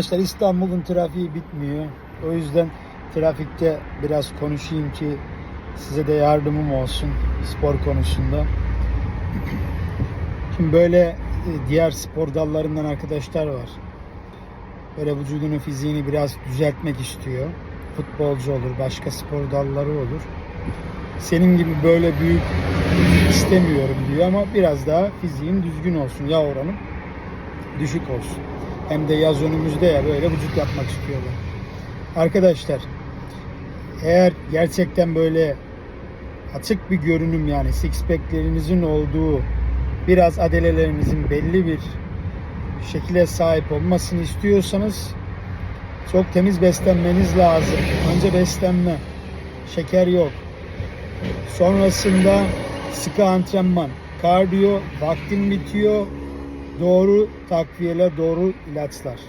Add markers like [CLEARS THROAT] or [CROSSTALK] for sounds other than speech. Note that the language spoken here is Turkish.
Arkadaşlar İstanbul'un trafiği bitmiyor. O yüzden trafikte biraz konuşayım ki size de yardımım olsun spor konusunda. [CLEARS THROAT] Şimdi böyle e, diğer spor dallarından arkadaşlar var. Böyle vücudunu fiziğini biraz düzeltmek istiyor. Futbolcu olur, başka spor dalları olur. Senin gibi böyle büyük istemiyorum diyor ama biraz daha fiziğin düzgün olsun, yağ oranım düşük olsun. Hem de yaz önümüzde ya böyle vücut yapmak istiyorlar. Arkadaşlar eğer gerçekten böyle açık bir görünüm yani six pack'lerinizin olduğu biraz adelelerinizin belli bir şekilde sahip olmasını istiyorsanız çok temiz beslenmeniz lazım. Önce beslenme. Şeker yok. Sonrasında sıkı antrenman. Kardiyo, vaktin bitiyor. Doğru takviyeler, doğru ilaçlar.